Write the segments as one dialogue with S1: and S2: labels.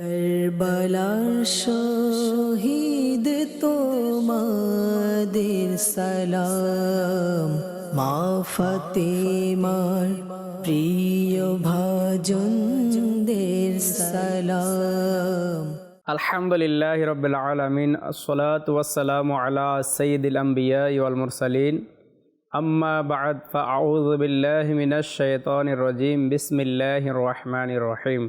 S1: কারবালার শহীদ তোমাদের সালাম। মা ফাতেমার প্রিয় ভাজনদের সালাম।
S2: আলহামদুলিল্লাহ রবিল আলমিন, আসসালাত ওয়াসালাম আলা সঈদুল আম্বিয়া ওয়াল মুরসালিন। আম্মা বাদ ফাউযু বিল্লাহি মিনাশ শাইতানির রাজিম। বিসমিল্লাহির রহমানির রহিম।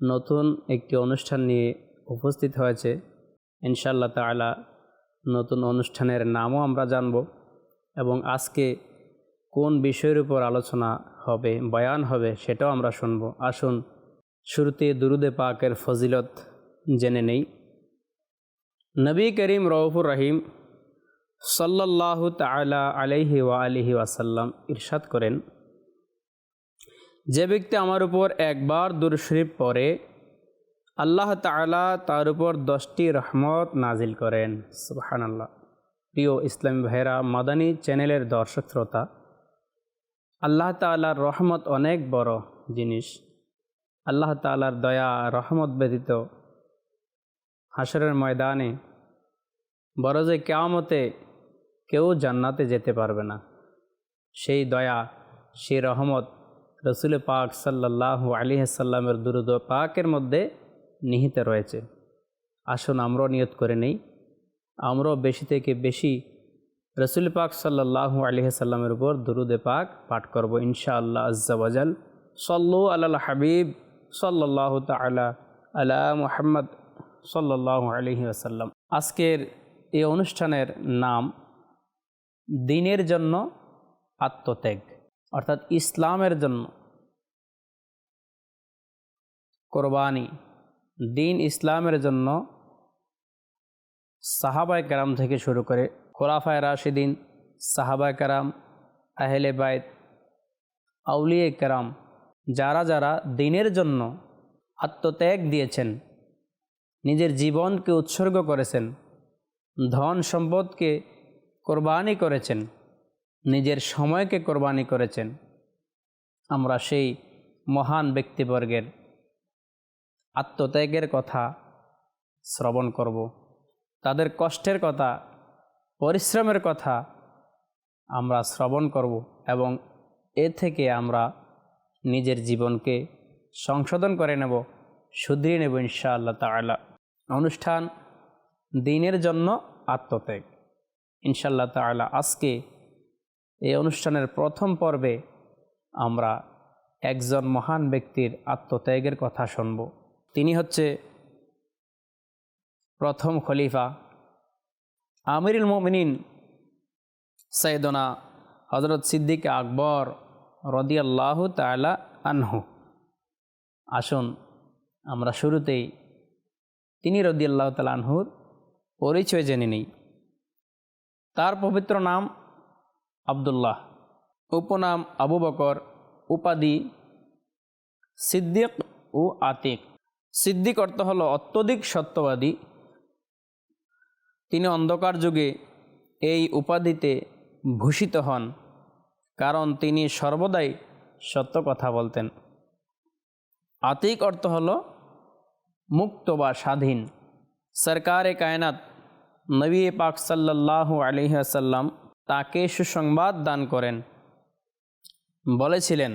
S2: নতুন একটি অনুষ্ঠান নিয়ে উপস্থিত হয়েছে। ইনশাল্লাহ তালা নতুন অনুষ্ঠানের নামও আমরা জানব এবং আজকে কোন বিষয়ের উপর আলোচনা হবে, বয়ান হবে সেটাও আমরা শুনব। আসুন শুরুতে দুরুদে পাকের ফজিলত জেনে নেই। নবী করিম রৌফুর রহিম সাল্লাহ তালা আলাইহি ওয়া আলিহি ওয়াসাল্লাম ইরশাদ করেন যে ব্যক্তি আমার উপর একবার দুরশরীফ পড়ে, আল্লাহ তালা তার উপর দশটি রহমত নাজিল করেন। সুবাহান আল্লাহ প্রিয় ইসলামী ভাইরা মাদানী চ্যানেলের দর্শক শ্রোতা, আল্লাহ তালার রহমত অনেক বড় জিনিস। আল্লাহ তালার দয়া, রহমত ব্যতীত হাসরের ময়দানে বড় যে কেয়ামতে কেউ জান্নাতে যেতে পারবে না। সেই দয়া, সেই রহমত রসুল পাক সাল্লাহ আলী সাল্লামের দুরুদ পাকের মধ্যে নিহিত রয়েছে। আসুন আমরাও নিয়ত করে নেই। আমরাও বেশি থেকে বেশি রসুল পাক সাল্লাহ আলী সাল্লামের উপর দুরুদে পাক পাঠ করব ইনশা আল্লাহ আজ্জাওয়াজাল সল্লু আল্লাহ হাবিব সাল্লাহ তালা আলা মুহাম্মদ সাল্লাহ আলহি আসাল্লাম আজকের এই অনুষ্ঠানের নাম দিনের জন্য আত্মত্যাগ, অর্থাৎ ইসলামের জন্য কোরবানি। দিন ইসলামের জন্য সাহাবায় কারাম থেকে শুরু করে খোলাফায় রাশিদিন, সাহাবায় কারাম, আহলে বায়ত আউলিয়ে কারাম, যারা যারা দিনের জন্য আত্মত্যাগ দিয়েছেন, নিজের জীবনকে উৎসর্গ করেছেন, ধন সম্পদকে কোরবানি করেছেন, নিজের সময়কে কোরবানি করেছেন, আমরা সেই মহান ব্যক্তিবর্গের আত্মত্যাগের কথা শ্রবণ করব। তাদের কষ্টের কথা, পরিশ্রমের কথা আমরা শ্রবণ করব এবং এ থেকে আমরা নিজের জীবনকে সংশোধন করে নেব শুধরিয়ে নেব ইনশাআল্লাহ তালা অনুষ্ঠান দিনের জন্য আত্মত্যাগ। ইনশাল্লাহ তালা আজকে এই অনুষ্ঠানের প্রথম পর্বে আমরা একজন মহান ব্যক্তির আত্মত্যাগের কথা শুনব। তিনি হচ্ছে প্রথম খলিফা। আমিরুল মমিনিন সৈদনা হজরত সিদ্দিক আকবর রদিয়াল্লাহ তালা আনহু। আসুন, আমরা শুরুতেই তিনি রদিয়াল্লাহ তালা আনহুর পরিচয় জেনে নিই। তার পবিত্র নাম আবদুল্লাহ, উপনাম আবু বকর, উপাধি সিদ্দিক ও আতিক। সিদ্দিক অর্থ হল অত্যধিক সত্যবাদী। তিনি অন্ধকার যুগে এই উপাধিতে ভূষিত হন, কারণ তিনি সর্বদাই সত্য কথা বলতেন। আতিক অর্থ হল মুক্ত বা স্বাধীন। সরকারে কায়নাত নবী পাক সাল্লাহ আলিহাসাল্লাম তাকে সুসংবাদ দান করেন। বলেছিলেন,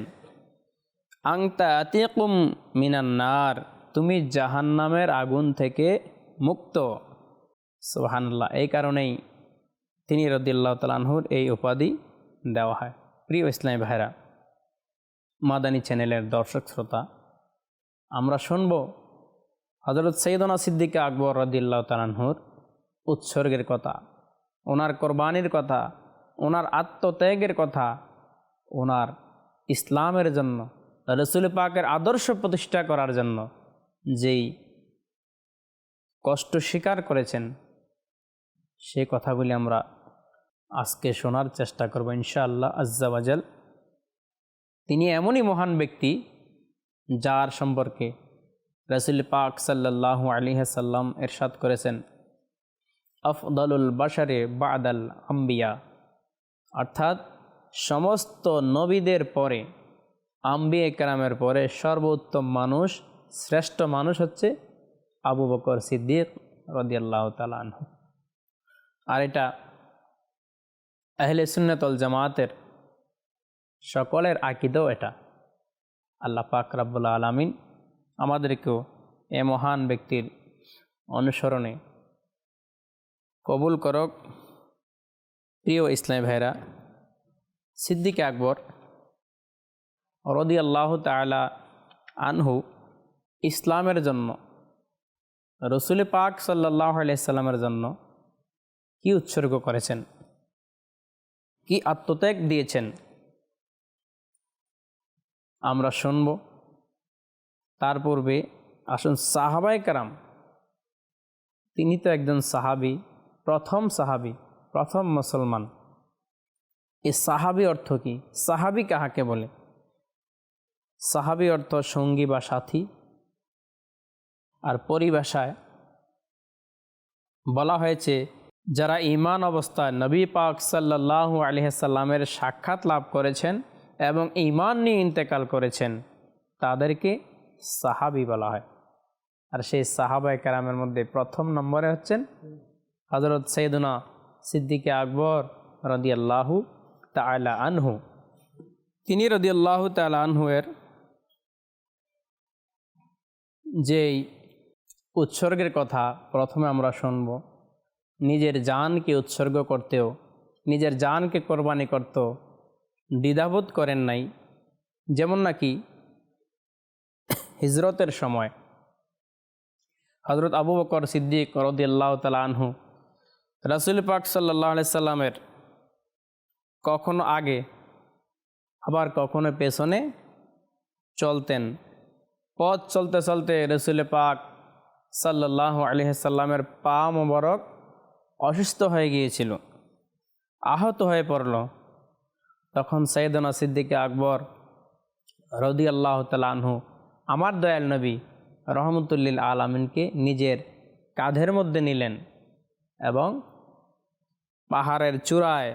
S2: আংতা আতিকুম মিনান্নার। তুমি জাহান্নামের আগুন থেকে মুক্ত। সোহান্লাহ এই কারণেই তিনি রদিল্লাহ তালানহুর এই উপাধি দেওয়া হয়। প্রিয় ইসলামী ভাইরা মাদানী চ্যানেলের দর্শক শ্রোতা, আমরা শুনব হজরত সৈদনা সিদ্দিকা আকবর রদিল্লাহ তালানহুর উৎসর্গের কথা, ওনার কোরবানির কথা, ওনার আত্মত্যাগের কথা, ওনার ইসলামের জন্য, রসুল পাকের আদর্শ প্রতিষ্ঠা করার জন্য যেই কষ্ট স্বীকার করেছেন, সে কথাগুলি আমরা আজকে শোনার চেষ্টা করব ইনশাআল্লাহ আজ্জাবাজাল তিনি এমনই মহান ব্যক্তি যার সম্পর্কে রসুল পাক সাল্লাল্লাহু আলিহা সাল্লাম এরশাদ করেছেন, আফদলুল বাশারে বাদাল আম্বিয়া অর্থাৎ সমস্ত নবীদের পরে, আম্বিয়া একরামের পরে সর্বোত্তম মানুষ শ্রেষ্ঠ মানুষ হচ্ছে আবু বকর সিদ্দিক রদিয়াল্লাহ তালাহ আর এটা আহলে সুন্নতল জামাতের সকলের আকিদও এটা। আল্লাহ পাক রাব্বুল আলমিন আমাদেরকেও এ মহান ব্যক্তির অনুসরণে কবুল করক। প্রিয় ইসলাম ভাইরা সিদ্দিক আকবর রদি আল্লাহ তালা আনহু ইসলামের জন্য, রসুল পাক সাল্লাহ আলাইসাল্লামের জন্য কি উৎসর্গ করেছেন? কি আত্মত্যাগ দিয়েছেন? আমরা শুনব। তার পূর্বে আসুন সাহাবাই কারাম, তিনি তো একজন সাহাবি, প্রথম সাহাবি, প্রথম মুসলমান। এ সাহাবি অর্থ কি? সাহাবি কাহাকে বলে? সাহাবি অর্থ সঙ্গী বা সাথী। আর পরিভাষায় বলা হয়েছে, যারা ইমান অবস্থায় নবী পাক সাল্লাহু আলহামের সাক্ষাৎ লাভ করেছেন এবং ইমান নিয়ে ইন্তেকাল করেছেন, তাদেরকে সাহাবি বলা হয়। আর সেই সাহাবাই কারামের মধ্যে প্রথম নম্বরে হচ্ছেন হজরত সৈদুনা সিদ্দিকে আকবর রদি আল্লাহু তালা আনহু। তিনি রদি আল্লাহু তালা আনহুয়ের যেই উৎসর্গের কথা প্রথমে আমরা শুনব। নিজের জানকে উৎসর্গ করতেও, নিজের জানকে কোরবানি করতেও দ্বিধাবোধ করেন নাই, যেমন নাকি হিজরতের সময়। হজরত আবু বকর সিদ্দিক রদিয়াল্লাহ তালা আনহু রাসুল পাক সাল্লাহ সাল্লামের কখনো আগে আবার কখনো পেছনে চলতেন। পথ চলতে চলতে রসুল পাক সাল্লাহ আলহিসাল্লামের পা মোবারক অসুস্থ হয়ে গিয়েছিল, আহত হয়ে পড়ল। তখন সৈয়দনা সিদ্দিকে আকবর রদি আল্লাহ তালাহু আমার দয়াল নবী রহমতুল্লিল আলমিনকে নিজের কাঁধের মধ্যে নিলেন এবং পাহাড়ের চূড়ায়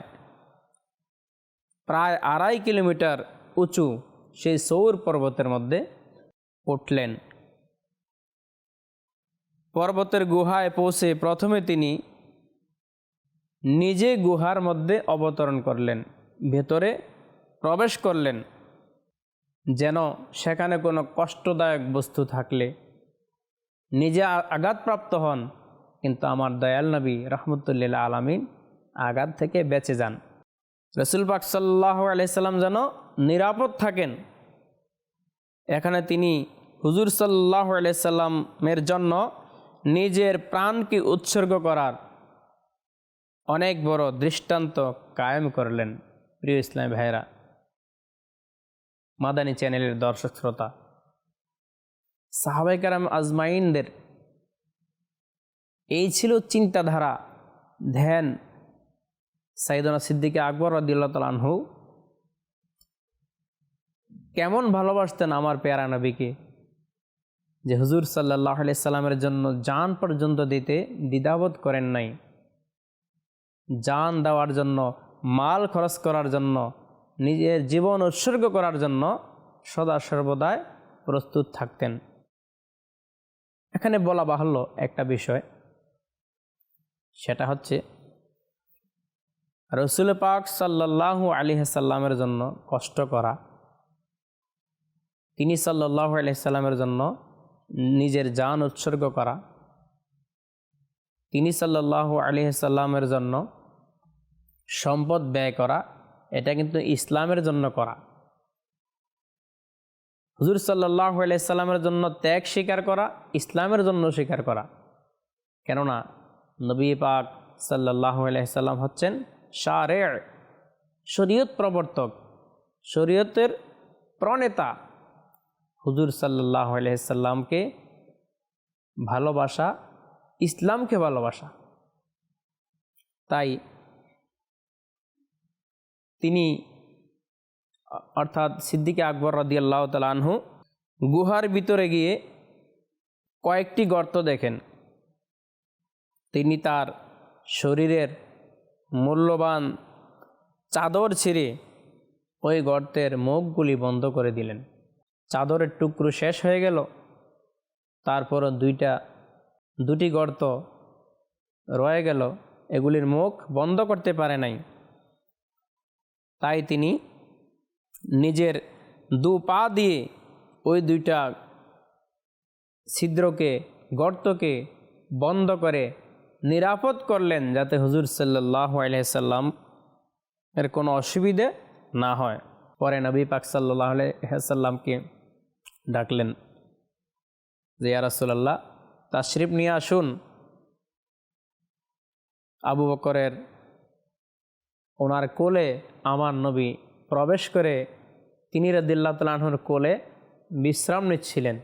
S2: প্রায় আড়াই কিলোমিটার উঁচু সেই সৌর পর্বতের মধ্যে উঠলেন। পর্বতের গুহায় পৌঁছে প্রথমে তিনি নিজে গুহার মধ্যে অবতরণ করলেন, ভেতরে প্রবেশ করলেন, যেন সেখানে কোনো কষ্টদায়ক বস্তু থাকলে। নিজে আঘাতপ্রাপ্ত হন, কিন্তু আমার দয়াল নবী রহমতুল্লিল্লা আলমিন আঘাত থেকে বেঁচে যান। রসুল পাক সাল্লাহ আলাইসাল্লাম যেন নিরাপদ থাকেন। এখানে তিনি হুজুর সাল্লাহ আলাইসাল্লামের জন্য নিজের প্রাণকে উৎসর্গ করার অনেক বড় দৃষ্টান্ত কায়েম করলেন প্রিয় ইসলাম ভাইরা মাদানী চ্যানেলের দর্শক শ্রোতা সাহাবাই কারাম আজমাইনদের এই ছিল চিন্তাধারা, ধ্যান। সাইদনা সিদ্দিকে আকবর রদিল্লা তালানহু কেমন ভালোবাসতেন আমার পেয়ারা নবীকে? যে হুজুর সাল্লাহ সাল্লামের জন্য যান পর্যন্ত দিতে দ্বিধাবোধ করেন নাই। যান দেওয়ার জন্য, মাল খরচ করার জন্য, নিজের জীবন উৎসর্গ করার জন্য সদা সর্বদাই প্রস্তুত থাকতেন। এখানে বলা বাহুল্য একটা বিষয়, সেটা হচ্ছে রসুল পাক সাল্লাহ আলী সাল্লামের জন্য কষ্ট করা, তিনি সাল্লাহ আলহিসাল্লামের জন্য নিজের জান উৎসর্গ করা। তিনি সাল্লাহ আলহিসাল্লামের জন্য সম্পদ ব্যয় করা, এটা কিন্তু ইসলামের জন্য করা। হুজুর সাল্লাহ আলাইসাল্লামের জন্য ত্যাগ স্বীকার করা, ইসলামের জন্য স্বীকার করা। কেননা নবী পাক সাল্লাহ আলাইসাল্লাম হচ্ছেন শারে শরীয়ত প্রবর্তক, শরীয়তের প্রণেতা। হুজুর সাল্লাহ আলাইসাল্লামকে ভালোবাসা, ইসলামকে ভালোবাসা। তাই তিনি অর্থাৎ সিদ্দিকে আকবর রদিয়াল্লাহ তালানহু গুহার ভিতরে গিয়ে কয়েকটি গর্ত দেখেন। তিনি তার শরীরের মূল্যবান চাদর ছিঁড়ে ওই গর্তের মুখগুলি বন্ধ করে দিলেন। চাদরের টুকরো শেষ হয়ে গেল। তারপরও দুইটা, দুটি গর্ত রয়ে গেল। এগুলির মুখ বন্ধ করতে পারে নাই। তাই তিনি নিজের দু পা দিয়ে ওই দুইটা ছিদ্রকে, গর্তকে বন্ধ করে নিরাপদ করলেন যাতে হুজুর সাল্লাহ আলহাম এর কোনো অসুবিধে না হয়। পরে নবী পাক সাল্লাহ আলহামকে ডাকলেন, যে ইয়ারাসুল্লাহ তাশরিফ নিয়ে আসুন। আবু বকরের ওনার কোলে আমার নবী প্রবেশ করে তিনি রদিল্লা তালাহুর কোলে বিশ্রাম নিচ্ছিলেন,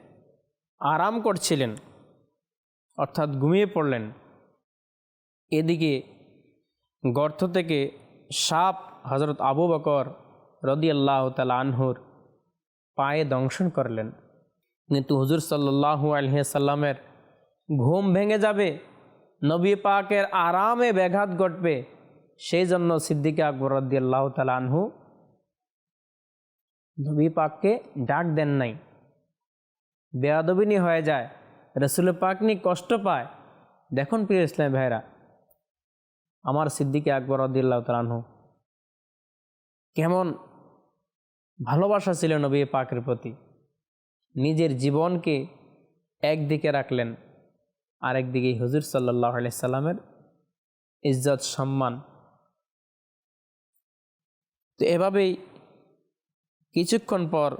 S2: আরাম করছিলেন, অর্থাৎ ঘুমিয়ে পড়লেন। এদিকে গর্ত থেকে সাপ হজরত আবু বকর রদি আল্লাহ তালা আনহুর পায়ে দংশন করলেন। কিন্তু হুজুর সাল্লাহু আলহিসাল্লামের ঘুম ভেঙে যাবে, নবী পাকের আরামে ব্যাঘাত ঘটবে, সেই জন্য সিদ্দিকে আকবর আল্লাহ তালা নবী পাককে ডাক দেন নাই। বেয়াদবিনী হয়ে যায়, রসুল পাকনি কষ্ট পায়। দেখুন প্রিয় ইসলাম ভাইরা আমার সিদ্দিকে আকবর রদিল্লাহ তালানহু কেমন ভালোবাসা ছিল নবী পাকের প্রতি। নিজের জীবনকে একদিকে রাখলেন আরেকদিকে হুজুর সাল্লাহ সাল্লামের ইজ্জত, সম্মান। তো এভাবেই কিছুক্ষণ পর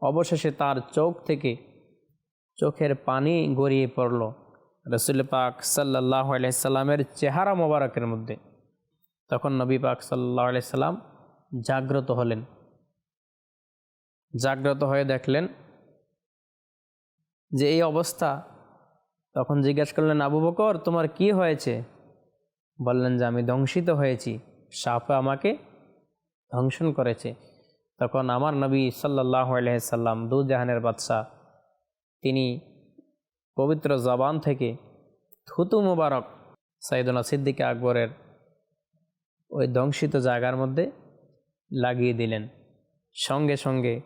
S2: অবশেষে তার চোখ থেকে চোখের পানি গড়িয়ে পড়ল রসুল পাক সাল্লাহ সাল্লামের চেহারা মোবারকের মধ্যে। তখন নবী পাক সাল্লাহ সাল্লাম জাগ্রত হলেন। জাগ্রত হয়ে দেখলেন যে এই অবস্থা। তখন জিজ্ঞেস করলেন, আবু বকর, তোমার কি হয়েছে? বললেন যে, আমি ধ্বংসিত হয়েছি। সাপে আমাকে ধ্বংসন করেছে। তখন আমার নবী সাল্লাহ সাল্লাম, দু জাহানের বাদশাহ, তিনি পবিত্র জবান থেকে থুতু মুবারক সাইদুনা সিদ্দিকে আকবরের ওই ধ্বংসিত জায়গার মধ্যে লাগিয়ে দিলেন। সঙ্গে সঙ্গে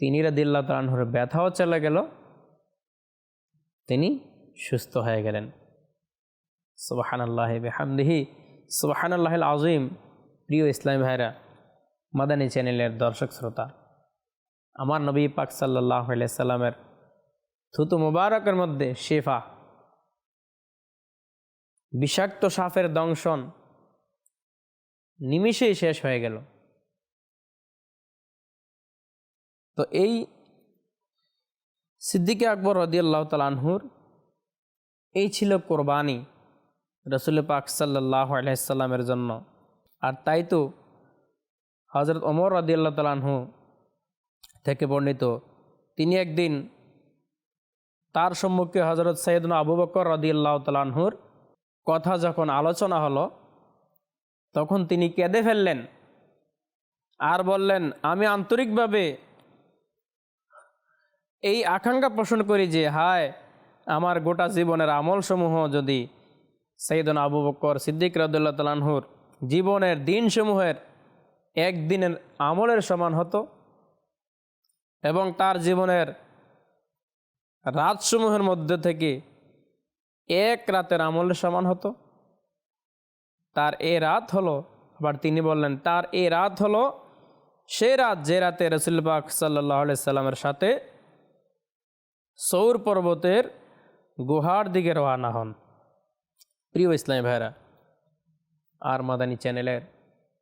S2: তিনি রাদিল্লা তালানহর ব্যথাও চলে গেল। তিনি সুস্থ হয়ে গেলেন। সুবাহান আল্লাহ বেহামদিহি। সুবাহান আল্লাহ আজিম প্রিয় ইসলাম ভাইরা, মাদানী চ্যানেলের দর্শক শ্রোতা, আমার নবী পাক সাল্লাহ সাল্লামের থুতু মুবারকের মধ্যে শেফা, বিষাক্ত সাফের দংশন নিমিষেই শেষ হয়ে গেল। তো এই সিদ্দিকে আকবর রদিয়াল্লাহ তালানহুর এই ছিল কোরবানি রসুল পাক সাল্লাহ আলাইসাল্লামের জন্য। আর তাই তো হজরত ওমর রদিয়াল্লাহ তালানহু থেকে বর্ণিত, তিনি একদিন তার সম্মুখে হজরত সৈয়দন আবু বকর রদিয়াল্লাহ তালানহুর কথা যখন আলোচনা হলো, তখন তিনি কেঁদে ফেললেন আর বললেন, আমি আন্তরিকভাবে এই আকাঙ্ক্ষা পোষণ করি যে, হায়, আমার গোটা জীবনের আমলসমূহ যদি সৈয়দন আবু বকর সিদ্দিক রদুল্লাহ তালানহুর জীবনের দিনসমূহের একদিনের আমলের সমান হতো এবং তার জীবনের রাতসমূহের মধ্যে থেকে এক রাতের আমলের সমান হতো। তার এ রাত হলো, আবার তিনি বললেন, তার এ রাত হলো সে রাত যে রাতে রসুলবাক সাল্লাহ সাল্লামের সাথে সৌর পর্বতের গুহার দিকে রওয়ানা হন। প্রিয় ইসলামী ভাইরা আর মাদানী চ্যানেলের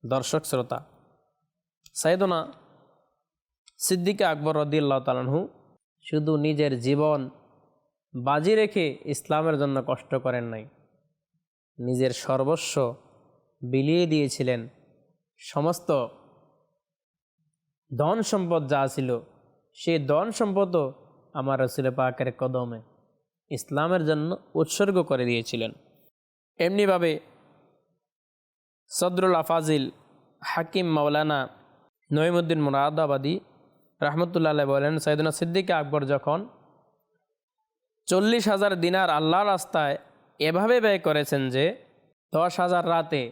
S2: দর্শক শ্রোতা, সাইদনা সিদ্দিকে আকবর রদিল্লাহ তালানহু শুধু নিজের জীবন বাজি রেখে ইসলামের জন্য কষ্ট করেন নাই, নিজের সর্বস্ব বিলিয়ে দিয়েছিলেন। সমস্ত ধন সম্পদ যা ছিল, সেই ধন সম্পদও আমার রসুল পাকের কদমে ইসলামের জন্য উৎসর্গ করে দিয়েছিলেন। এমনিভাবে সদরুল আফাজিল হাকিম মাওলানা নঈমুদ্দিন মুরাদাবাদী রহমতুল্লাহ বলেন, সৈয়দনা সিদ্দিক আকবর যখন চল্লিশ হাজার দিনার আল্লাহর রাস্তায় এভাবে ব্যয় করেছেন যে দশ হাজার রাতে,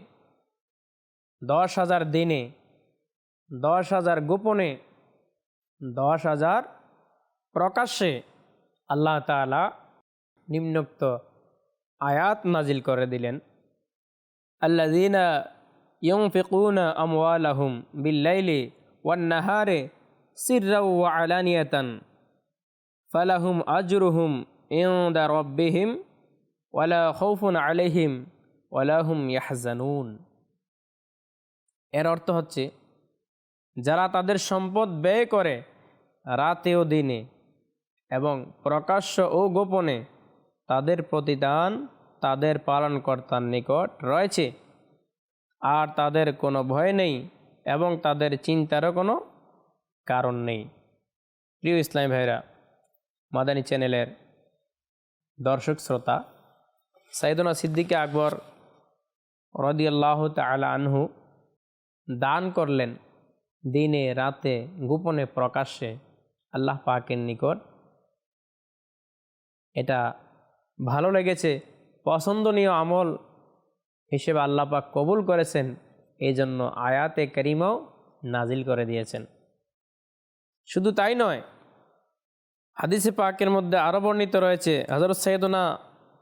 S2: দশ হাজার দিনে, দশ হাজার গোপনে, দশ হাজার প্রকাশ্যে আল্লাহ তালা নিম্নোক্ত আয়াত নাজিল করে দিলেন। আল্লাদিনা ইয়ংফিকুন আমওয়ালাহুম বিল্লাইলি ওয়ান্নাহারে সিররাউ আলানিয়াতান, ফালাহুম আজরুহুম ইনদা রব্বিহিম ওয়ালা খৌফুন আলাইহিম ওয়ালাহুম ইয়াহজানুন। এর অর্থ হচ্ছে, যারা তাদের সম্পদ ব্যয় করে রাতে ও দিনে এবং প্রকাশ্য ও গোপনে তাদের প্রতিদান তাদের পালনকর্তার নিকট রয়েছে। আর তাদের কোনো ভয় নেই এবং তাদের চিন্তারও কোনো কারণ নেই। প্রিয় ইসলাম ভাইরা, মাদানী চ্যানেলের দর্শক শ্রোতা, সাইদুনা সিদ্দিকে আকবর রদিয়াল্লাহ তালা আনহু দান করলেন দিনে রাতে গোপনে প্রকাশ্যে আল্লাহ পাকের নিকট এটা ভালো লেগেছে, পছন্দনীয় আমল হিসেবে আল্লাহ পাক কবুল করেছেন এই জন্য আয়াতে করিমাও নাজিল করে দিয়েছেন। শুধু তাই নয়, হাদিসে পাকের মধ্যে আরও বর্ণিত রয়েছে হজরত সৈয়দনা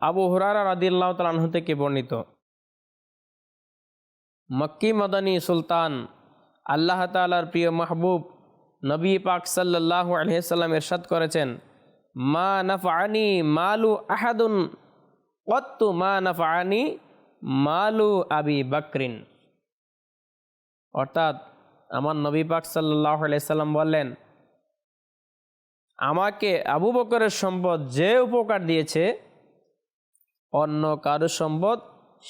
S2: আবু হুরারা রাদিল্লাহ তালাহ থেকে বর্ণিত। মক্কি মদানী সুলতান আল্লাহ তালার প্রিয় মাহবুব নবী পাক সাল্লাহ আলহিসাল্লাম এরশাদ করেছেন মা নাফানি মালু আহাদুন কত্তু মা নাফানি মালু আবি বাকরিন। অর্থাৎ আমার নবী পাক সাল্লাহ আলাইসাল্লাম বললেন, আমাকে আবু বকরের সম্পদ যে উপকার দিয়েছে, অন্য কারও সম্পদ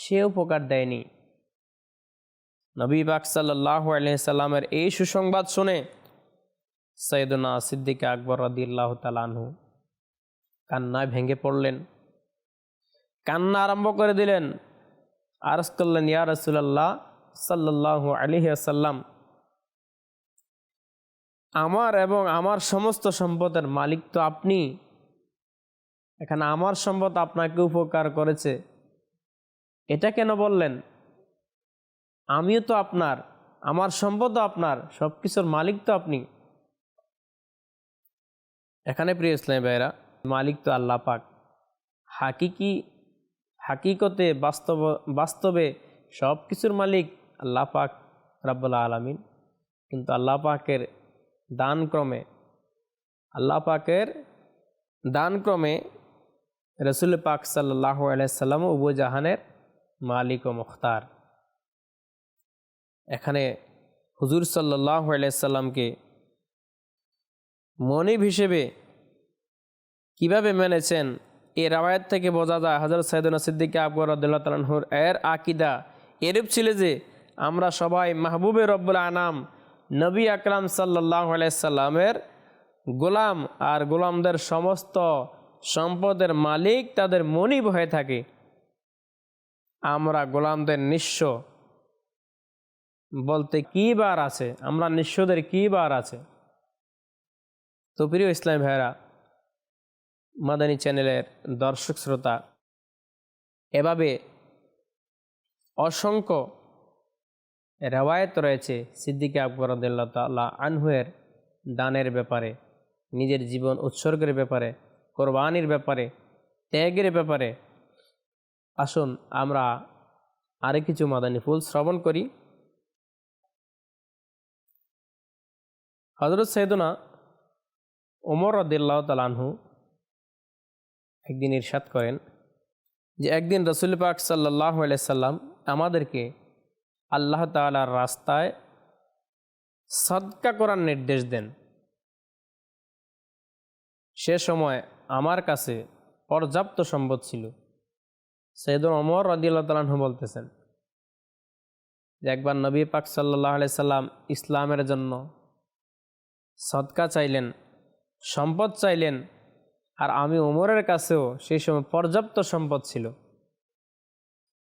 S2: সে উপকার দেয়নি। নবী পাক সাল্লাহ আলহিসাল্লামের এই সুসংবাদ শুনে সৈয়দনা সিদ্দিক আকবর রদিল্লাহ তালানহু কান্নায় ভেঙে পড়লেন। কান্না আরম্ভ করে দিলেন। আরস করলেন, ইয়া রসুল্লাহ সাল্লাহ আলিহি আসাল্লাম আমার এবং আমার সমস্ত সম্পদের মালিক তো আপনি। এখানে আমার সম্পদ আপনাকে উপকার করেছে। এটা কেন বললেন? আমিও তো আপনার, আমার সম্পদও আপনার সব কিছুর মালিক তো আপনি। এখানে প্রিয় ইসলাম ভাইরা মালিক তো আল্লাহ পাক। হাকিকি, হাকিকতে বাস্তব, বাস্তবে সব কিছুর মালিক আল্লাহ পাক রাব্বুল্লাহ আলমিন। কিন্তু আল্লাহ পাকের দানক্রমে, আল্লাহ পাকের দানক্রমে রসুল পাক সাল্লাহ আলাইসাল্লাম উবুজাহানের মালিক ও মুখতার। এখানে হুজুর সাল্লাহ আলাইসাল্লামকে মনিব হিসেবে কীভাবে মেনেছেন? এ রাওয়ায়ত থেকে বোঝা যায় হজরত সৈদুল সিদ্দিক আকবর আবদুল্লাহ তালহুর এর আকিদা এরূপ ছিল যে, আমরা সবাই মাহবুবে রব্বুল আনাম, নবী আকরাম সাল্লাহ আলাইসাল্লামের গোলাম আর গোলামদের সমস্ত সম্পদের মালিক তাদের মনিব হয়ে থাকে। আমরা গোলামদের নিঃস্ব। বলতে কি বার আছে? আমরা নিঃস্বদের কি বার আছে? তো প্রিয় ইসলাম ভাইরা মাদানী চ্যানেলের দর্শক শ্রোতা, এভাবে অসংখ্য রেওয়ায়ত রয়েছে সিদ্দিকে আকবর আদাল্লাহ আনহুয়ের দানের ব্যাপারে, নিজের জীবন উৎসর্গের ব্যাপারে, কোরবানির ব্যাপারে, ত্যাগের ব্যাপারে। আসুন আমরা আরে কিছু মাদানী ফুল শ্রবণ করি। হজরত সৈদনা ওমর রদিল্লাহ তালানহু একদিন ইরশাদ করেন যে একদিন রসুল পাক সাল্লাহ সাল্লাম আমাদেরকে আল্লাহ তালার রাস্তায় সদকা করার নির্দেশ দেন। সে সময় আমার কাছে পর্যাপ্ত সম্পদ ছিল। সৈয়দুল অমর রদিল্লা বলতেছেন যে একবার নবী পাক সাল্লাহ সাল্লাম ইসলামের জন্য সদকা চাইলেন, সম্পদ চাইলেন আর আমি ওমরের কাছেও সেই সময় পর্যাপ্ত সম্পদ ছিল।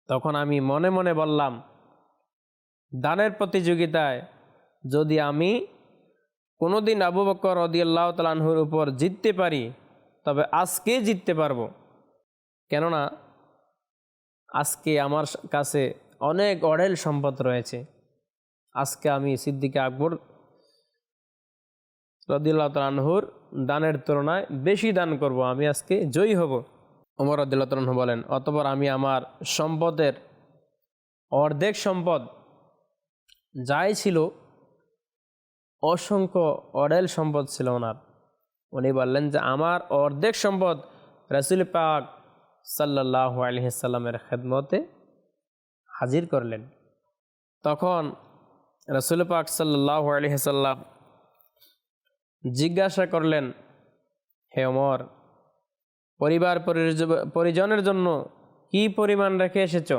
S2: তখন আমি মনে মনে বললাম, দানের প্রতিযোগিতায় যদি আমি কোনোদিন আবু বকর রদিয়াল্লাহ তালাহুর উপর জিততে পারি, তবে আজকে জিততে পারব। কেননা আজকে আমার কাছে অনেক অঢেল সম্পদ রয়েছে। আজকে আমি সিদ্দিকে আকবর রদিল্লাহ তালাহুর দানের তুলনায় বেশি দান করব, আমি আজকে জয়ী হব। ওমর রদিল্লাহ তালাহু বলেন, অতপর আমি আমার সম্পদের অর্ধেক সম্পদ যাই ছিল, অসংখ্য অডেল সম্পদ ছিল ওনার। উনি বললেন যে, আমার অর্ধেক সম্পদ রসুল পাক সাল্লাহ আলহিসাল্লামের খেদমতে হাজির করলেন। তখন রসুল পাক সাল্লাহ আলহিসাল্লাম জিজ্ঞাসা করলেন, হে ওমর, পরিবার পরিজনের জন্য কি পরিমাণ রেখে এসেছ?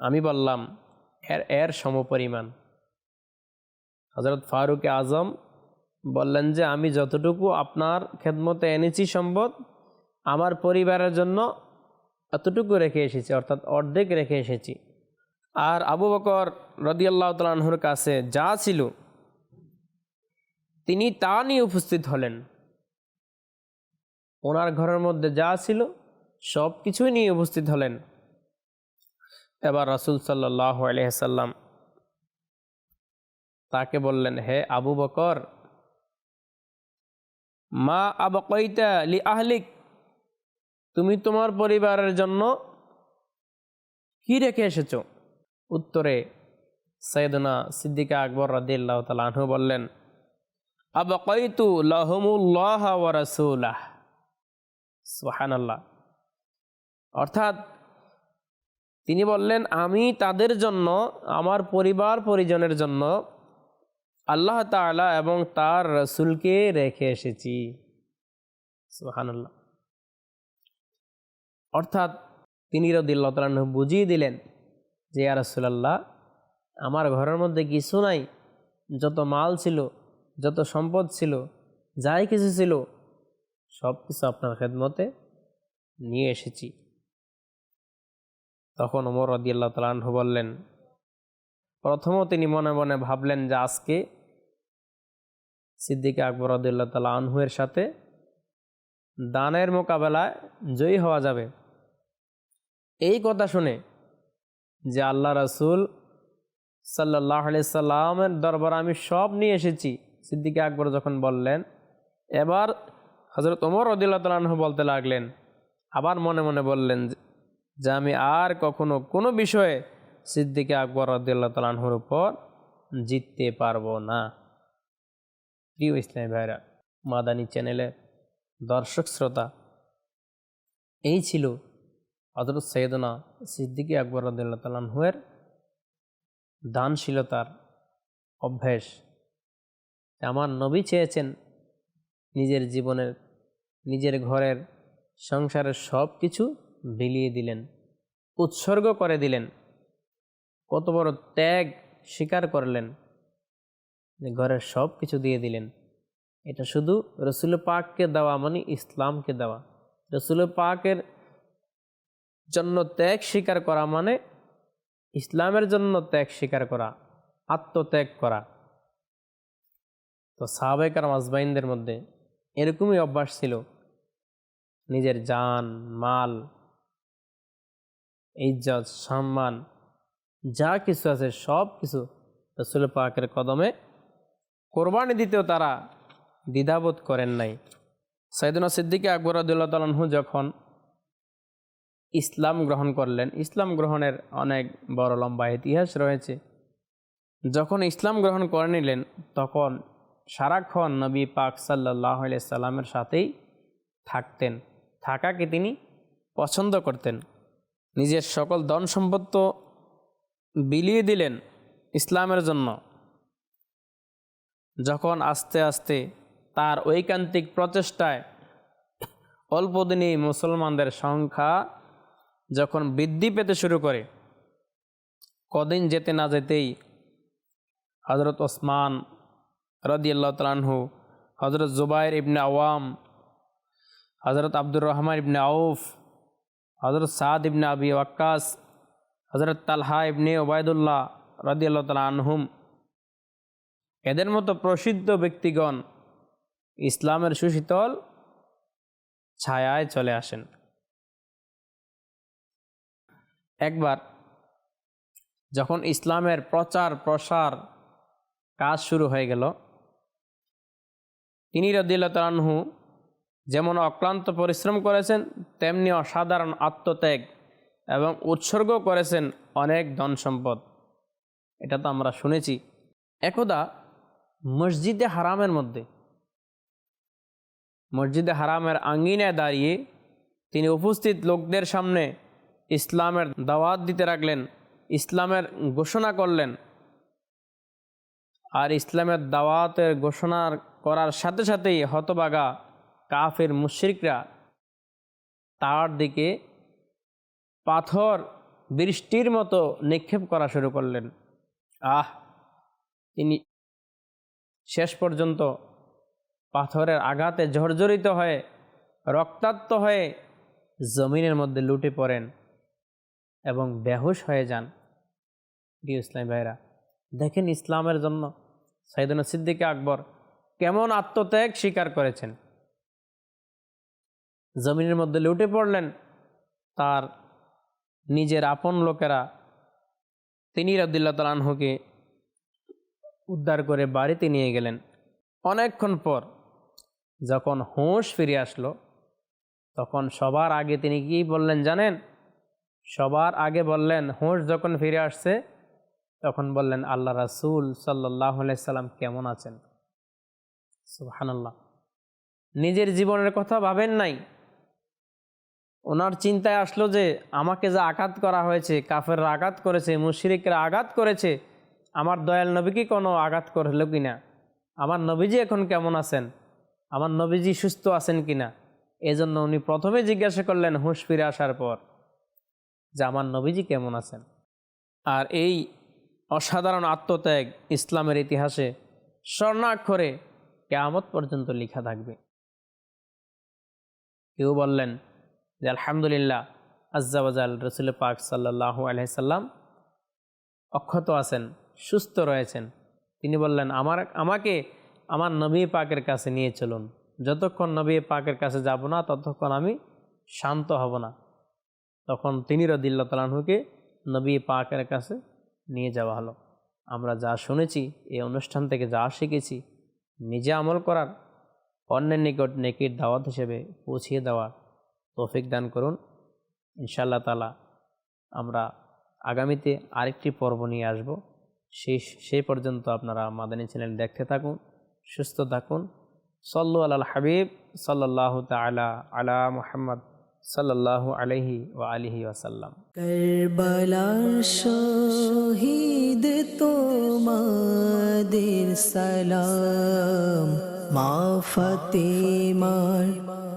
S2: আমি বললাম, এর এর সমপরিমাণ। হজরত ফারুক আজম বললেন যে, আমি যতটুকু আপনার খেদমতে এনেছি সম্পদ, আমার পরিবারের জন্য এতটুকু রেখে এসেছি, অর্থাৎ অর্ধেক রেখে এসেছি। আর আবু বকর রদিয়াল্লাহ তালাহুর কাছে যা ছিল তিনি তা নিয়ে উপস্থিত হলেন। ওনার ঘরের মধ্যে যা ছিল, সব কিছুই নিয়ে উপস্থিত হলেন। এবার রাসুল সাল্লাহ আলহাম তাকে বললেন, হে আবু বকর, মা আবকইতা লি আহলিক তুমি তোমার পরিবারের জন্য কি রেখে এসেছ? উত্তরে সৈয়দনা সিদ্দিকা আকবর রাদিল্লাহ তালাহু বললেন আবকইতু লহমুল্লাহ ওয়া রাসূলাহ। সুবহানাল্লাহ। অর্থাৎ তিনি বললেন, আমি তাদের জন্য, আমার পরিবার পরিজনের জন্য আল্লাহ তাআলা এবং তার রসুলকে রেখে এসেছি। সুবহানাল্লাহ। অর্থাৎ তিনি রদিল্লাহ তালাহ বুঝিয়ে দিলেন যে, ইয়া রাসূলুল্লাহ, আমার ঘরের মধ্যে কিছু নাই, যত মাল ছিল যত সম্পদ ছিল, যাই কিছু ছিল, সব কিছু আপনার খেদমতে নিয়ে এসেছি। তখন ওমর রদিয়াল্লাহ তালাহ বললেন প্রথমও তিনি মনে মনে ভাবলেন যে আজকে সিদ্দিকে আকবর রদুল্লাহ তালা আনহুয়ের সাথে দানের মোকাবেলায় জয়ী হওয়া যাবে। এই কথা শুনে যে আল্লাহ রসুল সাল্লাহ সাল্লামের দরবার আমি সব নিয়ে এসেছি সিদ্দিকে আকবর যখন বললেন, এবার হজরত ওমর রদুল্লাহ বলতে লাগলেন, আবার মনে মনে বললেন যে আমি আর কখনো কোনো বিষয়ে সিদ্দিকে আকবর রদুল্লাহ তালাহুর উপর জিততে পারব না। প্রিয় ইসলামী ভাইরা মাদানী চ্যানেলের দর্শক শ্রোতা, এই ছিল হজরত সৈয়দনা সিদ্দিকী আকবর রদুল্লাহ তালাহুয়ের দানশীলতার অভ্যাস। আমার নবী চেয়েছেন নিজের জীবনের, নিজের ঘরের, সংসারের সব কিছু বিলিয়ে দিলেন, উৎসর্গ করে দিলেন, কত বড় ত্যাগ স্বীকার করলেন, ঘরের সব কিছু দিয়ে দিলেন। এটা শুধু রসুল পাককে দেওয়া মানে ইসলামকে দেওয়া। রসুল পাকের জন্য ত্যাগ স্বীকার করা মানে ইসলামের জন্য ত্যাগ স্বীকার করা, আত্মত্যাগ করা। তো সাহাবেকার মাজবাইনদের মধ্যে এরকমই অভ্যাস ছিল। নিজের জান, মাল, ইজ্জত, সম্মান, যা কিছু আছে সব কিছু রসুল পাকের কদমে কোরবানি দিতেও তারা দ্বিধাবোধ করেন নাই। সৈদুল সিদ্দিকে আকবর আদুল্লাহ যখন ইসলাম গ্রহণ করলেন, ইসলাম গ্রহণের অনেক বড় লম্বা ইতিহাস রয়েছে। যখন ইসলাম গ্রহণ করে নিলেন, তখন সারাক্ষণ নবী পাক সাল্লাহ সাল্লামের সাথেই থাকতেন। থাকাকে তিনি পছন্দ করতেন। নিজের সকল ধন সম্পত্ত বিলিয়ে দিলেন ইসলামের জন্য। যখন আস্তে আস্তে তার ঐকান্তিক প্রচেষ্টায় অল্প দিনেই মুসলমানদের সংখ্যা যখন বৃদ্ধি পেতে শুরু করে, কদিন যেতে না যেতেই হজরত ওসমান রদিয়াল্লাহ তালাহু হজরত জুবাইর ইবনে আওয়াম হজরত আব্দুর রহমান ইবনে আউফ হজরত সাদ ইবনে আবি ওয়াক্কাস হজরত তালহা ইবনে ওবায়দুল্লাহ রদিয়াল্লাহ তালা আনহুম। এদের মতো প্রসিদ্ধ ব্যক্তিগণ ইসলামের সুশীতল ছায়ায় চলে আসেন। একবার যখন ইসলামের প্রচার প্রসার কাজ শুরু হয়ে গেল তিনি রদিল্লা তালানহু যেমন অক্লান্ত পরিশ্রম করেছেন, তেমনি অসাধারণ আত্মত্যাগ এবং উৎসর্গ করেছেন অনেক ধন সম্পদ। এটা তো আমরা শুনেছি। একদা মসজিদে হারামের মধ্যে, মসজিদে হারামের আঙ্গিনায় দাঁড়িয়ে তিনি উপস্থিত লোকদের সামনে ইসলামের দাওয়াত দিতে রাখলেন, ইসলামের ঘোষণা করলেন আর ইসলামের দাওয়াতের ঘোষণা করার সাথে সাথেই হতবাগা কাফের মুশ্রিকরা তার দিকে পাথর বৃষ্টির মতো নিক্ষেপ করা শুরু করলেন। আহ, তিনি শেষ পর্যন্ত পাথরের আঘাতে জর্জরিত হয়ে, রক্তাক্ত হয়ে জমিনের মধ্যে লুটে পড়েন এবং বেহুশ হয়ে যান। প্রিয় ইসলাম ভাইরা দেখেন ইসলামের জন্য সাইদুল সিদ্দিকে আকবর কেমন আত্মত্যাগ স্বীকার করেছেন? জমিনের মধ্যে লুটে পড়লেন তার নিজের আপন লোকেরা। তিনি রবদুল্লাহ তালানহুকে উদ্ধার করে বাড়িতে নিয়ে গেলেন। অনেকক্ষণ পর যখন হুঁশ ফিরে আসলো, তখন সবার আগে তিনি কি বললেন জানেন? সবার আগে বললেন, হুঁশ যখন ফিরে আসছে তখন বললেন, আল্লাহ রাসুল সাল্লাহ সাল্লাম কেমন আছেন? সুহানাল্লাহ নিজের জীবনের কথা ভাবেন নাই। ওনার চিন্তায় আসলো যে, আমাকে যা আঘাত করা হয়েছে, কাফেররা আঘাত করেছে, মুশরিকরা আঘাত করেছে, আমার দয়াল নবীকে কোনো আঘাত করল কিনা আমার নবীজি এখন কেমন আছেন? আমার নবীজি সুস্থ আছেন কিনা এজন্য উনি প্রথমে জিজ্ঞাসা করলেন, হুঁশ ফিরে আসার পর যে, আমার নবীজি কেমন আছেন? আর এই অসাধারণ আত্মত্যাগ ইসলামের ইতিহাসে স্বর্ণাক্ষরে কেয়ামত পর্যন্ত লেখা থাকবে। কেউ বললেন যে, আলহামদুলিল্লাহ আজ্জাবাজাল রসুল পাক সাল্লাহ আলহিসাল্লাম অক্ষত আছেন, সুস্থ রয়েছেন। তিনি বললেন, আমার, আমাকে আমার নবী পাকের কাছে নিয়ে চলুন। যতক্ষণ নবী পাকের কাছে যাব না, ততক্ষণ আমি শান্ত হব না। তখন তিনি রদিল্লা তালাহুকে নবী পাকের কাছে নিয়ে যাওয়া হলো। আমরা যা শুনেছি এই অনুষ্ঠান থেকে যা শিখেছি, নিজে আমল করার, অন্যের নিকট নেকির দাওয়াত হিসেবে পৌঁছিয়ে দেওয়ার তৌফিক দান করুন। ইনশাল্লাহ তালা আমরা আগামীতে আরেকটি পর্ব নিয়ে আসব। সেই সেই পর্যন্ত আপনারা মাদানী চ্যানেল দেখতে থাকুন, সুস্থ থাকুন। সল্লু আল হাবিব সাল্লাহ তালা আলা মুহাম্মদ। সাল্লাহ আলহি ও আলিহি আসাল্লাম
S1: কারবালার শহীদ তোমাদের সালাম। মা ফতেমার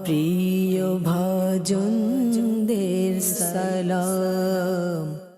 S1: প্রিয় ভাজনদের সালাম।